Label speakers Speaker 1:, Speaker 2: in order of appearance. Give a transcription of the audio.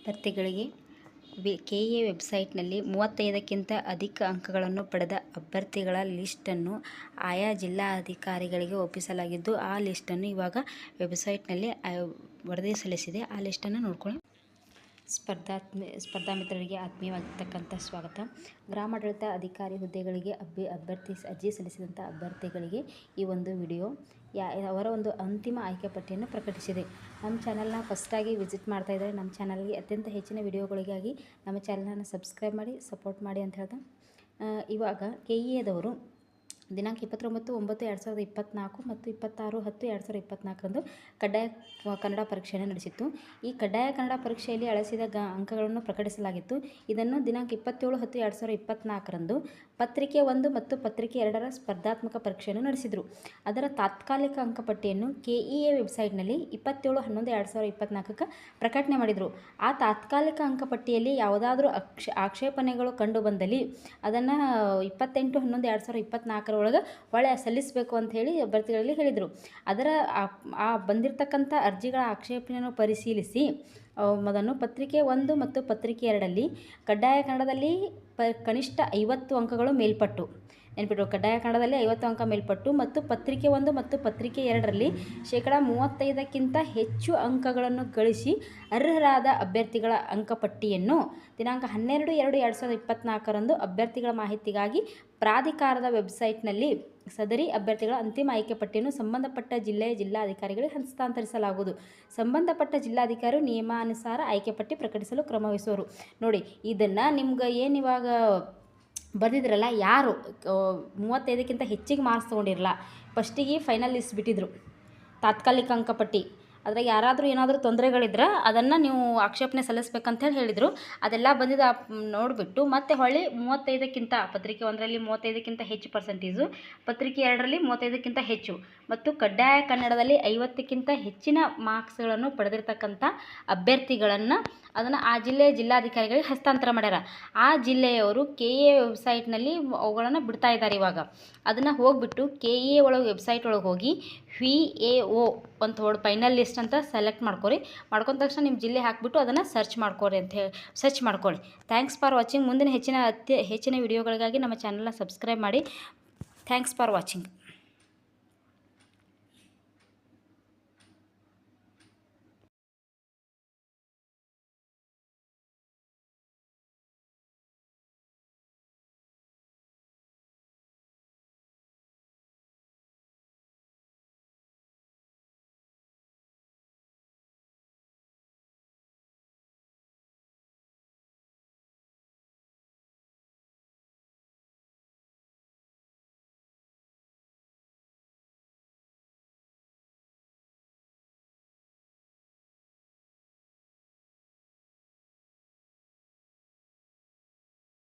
Speaker 1: ಅಭ್ಯರ್ಥಿಗಳಿಗೆ V K A ವೆಬ್ಸೈಟ್ನಲ್ಲಿ ಮೂವತ್ತೈದಕ್ಕಿಂತ ಅಧಿಕ ಅಂಕಗಳನ್ನು ಪಡೆದ ಅಭ್ಯರ್ಥಿಗಳ ಲಿಸ್ಟನ್ನು ಆಯಾ ಜಿಲ್ಲಾಧಿಕಾರಿಗಳಿಗೆ ಒಪ್ಪಿಸಲಾಗಿದ್ದು, ಆ ಲಿಸ್ಟನ್ನು ಇವಾಗ ವೆಬ್ಸೈಟ್ನಲ್ಲಿ ವರದಿ ಸಲ್ಲಿಸಿದೆ. ಆ ಲಿಸ್ಟನ್ನು ನೋಡ್ಕೊಳ್ಳಿ ಸ್ಪರ್ಧಾತ್ಮ ಸ್ಪರ್ಧಾ ಮಿತ್ರರಿಗೆ ಆತ್ಮೀಯವಾಗಿರ್ತಕ್ಕಂಥ ಸ್ವಾಗತ. ಗ್ರಾಮಾಡಳಿತ ಅಧಿಕಾರಿ ಹುದ್ದೆಗಳಿಗೆ ಅಭ್ಯ, ಅಭ್ಯರ್ಥಿ ಅರ್ಜಿ ಸಲ್ಲಿಸಿದಂಥ ಅಭ್ಯರ್ಥಿಗಳಿಗೆ ಈ ಒಂದು ವಿಡಿಯೋ ಯಾ, ಅವರ ಒಂದು ಅಂತಿಮ ಆಯ್ಕೆ ಪಟ್ಟಿಯನ್ನು ಪ್ರಕಟಿಸಿದೆ. ನಮ್ಮ ಚಾನಲ್ನ ಫಸ್ಟಾಗಿ ವಿಸಿಟ್ ಮಾಡ್ತಾ ಇದ್ದಾರೆ ನಮ್ಮ ಚಾನಲ್ಗೆ ಅತ್ಯಂತ ಹೆಚ್ಚಿನ ವಿಡಿಯೋಗಳಿಗಾಗಿ ನಮ್ಮ ಚಾನಲನ್ನು ಸಬ್ಸ್ಕ್ರೈಬ್ ಮಾಡಿ, ಸಪೋರ್ಟ್ ಮಾಡಿ ಅಂತ ಹೇಳ್ತಾ. ಇವಾಗ ಕೆ ಇ ಎದವರು ದಿನಾಂಕ ಇಪ್ಪತ್ತೊಂಬತ್ತು, ಒಂಬತ್ತು, ಎರಡು ಸಾವಿರದ ಇಪ್ಪತ್ತ್ನಾಲ್ಕು ಮತ್ತು ಇಪ್ಪತ್ತಾರು, ಹತ್ತು, ಎರಡು ಸಾವಿರದ ಇಪ್ಪತ್ತ್ನಾಲ್ಕರಂದು ಕಡ್ಡಾಯ ಕನ್ನಡ ಪರೀಕ್ಷೆಯನ್ನು ನಡೆಸಿತ್ತು. ಈ ಕಡ್ಡಾಯ ಕನ್ನಡ ಪರೀಕ್ಷೆಯಲ್ಲಿ ಅಳಿಸಿದ ಗ ಅಂಕಗಳನ್ನು ಪ್ರಕಟಿಸಲಾಗಿತ್ತು. ಇದನ್ನು ದಿನಾಂಕ ಇಪ್ಪತ್ತೇಳು, ಹತ್ತು, ಎರಡು ಸಾವಿರದ ಇಪ್ಪತ್ತ್ನಾಲ್ಕರಂದು ಪತ್ರಿಕೆ ಒಂದು ಮತ್ತು ಪತ್ರಿಕೆ ಎರಡರ ಸ್ಪರ್ಧಾತ್ಮಕ ಪರೀಕ್ಷೆಯನ್ನು ನಡೆಸಿದರು. ಅದರ ತಾತ್ಕಾಲಿಕ ಅಂಕಪಟ್ಟಿಯನ್ನು ಕೆ ಇ ಎ ವೆಬ್ಸೈಟ್ನಲ್ಲಿ ಇಪ್ಪತ್ತೇಳು, ಹನ್ನೊಂದು, ಎರಡು ಸಾವಿರದ ಇಪ್ಪತ್ತ್ನಾಲ್ಕಕ್ಕೆ ಪ್ರಕಟಣೆ ಮಾಡಿದರು. ಆ ತಾತ್ಕಾಲಿಕ ಅಂಕಪಟ್ಟಿಯಲ್ಲಿ ಯಾವುದಾದ್ರೂ ಅಕ್ಷ ಆಕ್ಷೇಪಣೆಗಳು ಕಂಡು ಬಂದಲ್ಲಿ ಅದನ್ನು ಇಪ್ಪತ್ತೆಂಟು, ಹನ್ನೊಂದು, ಎರಡು ಸಾವಿರದ ಇಪ್ಪತ್ತ್ನಾಲ್ಕರೊಳಗೆ ಒಳ್ಳೆ ಸಲ್ಲಿಸಬೇಕು ಅಂತ ಹೇಳಿ ಅಭ್ಯರ್ಥಿಗಳಲ್ಲಿ ಹೇಳಿದರು. ಅದರ ಆ- ಬಂದಿರತಕ್ಕಂಥ ಅರ್ಜಿಗಳ ಆಕ್ಷೇಪಣೆಯನ್ನು ಪರಿಶೀಲಿಸಿ ಅದನ್ನು ಪತ್ರಿಕೆ ಒಂದು ಮತ್ತು ಪತ್ರಿಕೆ ಎರಡಲ್ಲಿ ಕಡ್ಡಾಯ ಕನ್ನಡದಲ್ಲಿ ಪ, ಕನಿಷ್ಠ ಐವತ್ತು ಅಂಕಗಳು ಮೇಲ್ಪಟ್ಟು. ನೆನಪಿಟ್ಟು ಕಡ್ಡಾಯ ಕನ್ನಡದಲ್ಲಿ ಐವತ್ತು ಅಂಕ ಮೇಲ್ಪಟ್ಟು ಮತ್ತು ಪತ್ರಿಕೆ ಒಂದು ಮತ್ತು ಪತ್ರಿಕೆ ಎರಡರಲ್ಲಿ ಶೇಕಡ ಮೂವತ್ತೈದಕ್ಕಿಂತ ಹೆಚ್ಚು ಅಂಕಗಳನ್ನು ಗಳಿಸಿ ಅರ್ಹರಾದ ಅಭ್ಯರ್ಥಿಗಳ ಅಂಕಪಟ್ಟಿಯನ್ನು ದಿನಾಂಕ ಹನ್ನೆರಡು ಎರಡು ಎರಡು ಸಾವಿರದ ಇಪ್ಪತ್ತ್ನಾಲ್ಕರಂದು ಅಭ್ಯರ್ಥಿಗಳ ಮಾಹಿತಿಗಾಗಿ ಪ್ರಾಧಿಕಾರದ ವೆಬ್ಸೈಟ್ನಲ್ಲಿ ಸದರಿ ಅಭ್ಯರ್ಥಿಗಳ ಅಂತಿಮ ಆಯ್ಕೆ ಪಟ್ಟಿಯನ್ನು ಸಂಬಂಧಪಟ್ಟ ಜಿಲ್ಲೆಯ ಜಿಲ್ಲಾಧಿಕಾರಿಗಳಿಗೆ ಹಸ್ತಾಂತರಿಸಲಾಗುವುದು. ಸಂಬಂಧಪಟ್ಟ ಜಿಲ್ಲಾಧಿಕಾರಿ ನಿಯಮಾನುಸಾರ ಆಯ್ಕೆ ಪಟ್ಟಿ ಪ್ರಕಟಿಸಲು ಕ್ರಮವಹಿಸುವರು. ನೋಡಿ, ಇದನ್ನು ನಿಮ್ಗೆ ಏನು ಬರೆದಿದ್ರಲ್ಲ ಯಾರು? ಮೂವತ್ತೈದಕ್ಕಿಂತ ಹೆಚ್ಚಿಗೆ ಮಾರ್ಕ್ಸ್ ತೊಗೊಂಡಿರಲ್ಲ. ಫಸ್ಟಿಗೆ ಫೈನಲ್ ಲಿಸ್ಟ್ ಬಿಟ್ಟಿದ್ರು. ತಾತ್ಕಾಲಿಕ ಅಂಕಪಟ್ಟಿ. ಅದ್ರಾಗ ಯಾರಾದರೂ ಏನಾದರೂ ತೊಂದರೆಗಳಿದ್ರೆ ಅದನ್ನು ನೀವು ಆಕ್ಷೇಪಣೆ ಸಲ್ಲಿಸ್ಬೇಕಂತ ಹೇಳಿ ಹೇಳಿದರು. ಅದೆಲ್ಲ ಬಂದಿದ್ದು ನೋಡಿಬಿಟ್ಟು ಮತ್ತು ಹೊಳ್ಳಿ ಮೂವತ್ತೈದಕ್ಕಿಂತ ಪತ್ರಿಕೆ ಒಂದರಲ್ಲಿ ಮೂವತ್ತೈದಕ್ಕಿಂತ ಹೆಚ್ಚು ಪರ್ಸೆಂಟೇಜು, ಪತ್ರಿಕೆ ಎರಡರಲ್ಲಿ ಮೂವತ್ತೈದಕ್ಕಿಂತ ಹೆಚ್ಚು ಮತ್ತು ಕಡ್ಡಾಯ ಕನ್ನಡದಲ್ಲಿ ಐವತ್ತಕ್ಕಿಂತ ಹೆಚ್ಚಿನ ಮಾರ್ಕ್ಸ್ಗಳನ್ನು ಪಡೆದಿರ್ತಕ್ಕಂಥ ಅಭ್ಯರ್ಥಿಗಳನ್ನು ಅದನ್ನು ಆ ಜಿಲ್ಲೆಯ ಜಿಲ್ಲಾಧಿಕಾರಿಗಳಿಗೆ ಹಸ್ತಾಂತರ ಮಾಡ್ಯಾರ. ಆ ಜಿಲ್ಲೆಯವರು ಕೆ ಎ ವೆಬ್ಸೈಟ್ನಲ್ಲಿ ಅವುಗಳನ್ನು ಬಿಡ್ತಾ ಇದ್ದಾರೆ ಇವಾಗ. ಅದನ್ನು ಹೋಗ್ಬಿಟ್ಟು ಕೆ ಎ ಒಳಗೆ ವೆಬ್ಸೈಟ್ ಒಳಗೆ ಹೋಗಿ ವಿ ಎ ಒ ಅಂತ ಹೊಡ್ ಫೈನಲ್ ಅಂತ ಸೆಲೆಕ್ಟ್ ಮಾಡ್ಕೊರಿ. ಮಾಡ್ಕೊಂಡ ತಕ್ಷಣ ನಿಮ್ಮ ಜಿಲ್ಲೆ ಹಾಕಿಬಿಟ್ಟು ಅದನ್ನು ಸರ್ಚ್ ಮಾಡ್ಕೊರಿ ಅಂತ ಹೇಳಿ, ಸರ್ಚ್ ಮಾಡ್ಕೊಳ್ಳಿ ಥ್ಯಾಂಕ್ಸ್ ಫಾರ್ ವಾಚಿಂಗ್ ಮುಂದಿನ ಹೆಚ್ಚಿನ ಅತ್ಯ ಹೆಚ್ಚಿನ ವಿಡಿಯೋಗಳಿಗಾಗಿ ನಮ್ಮ ಚಾನಲ್ನ ಸಬ್ಸ್ಕ್ರೈಬ್ ಮಾಡಿ. Thanks for watching